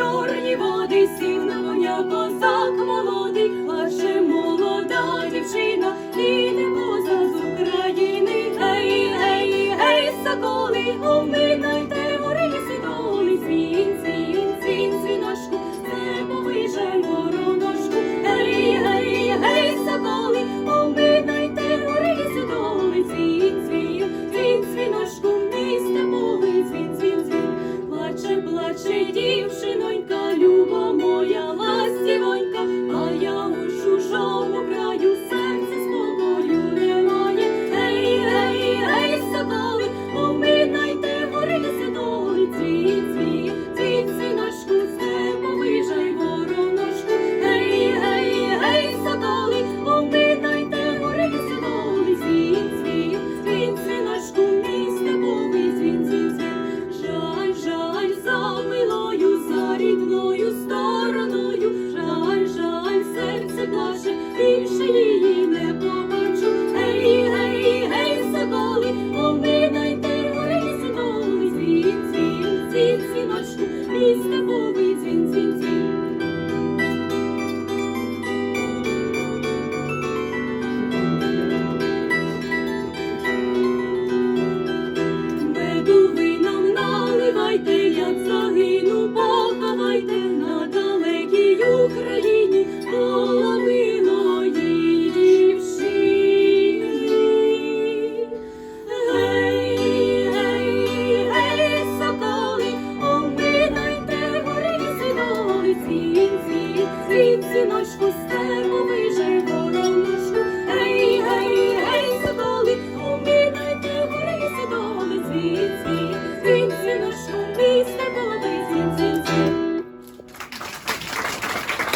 чорні води, сів на коня козак молодий, лаже.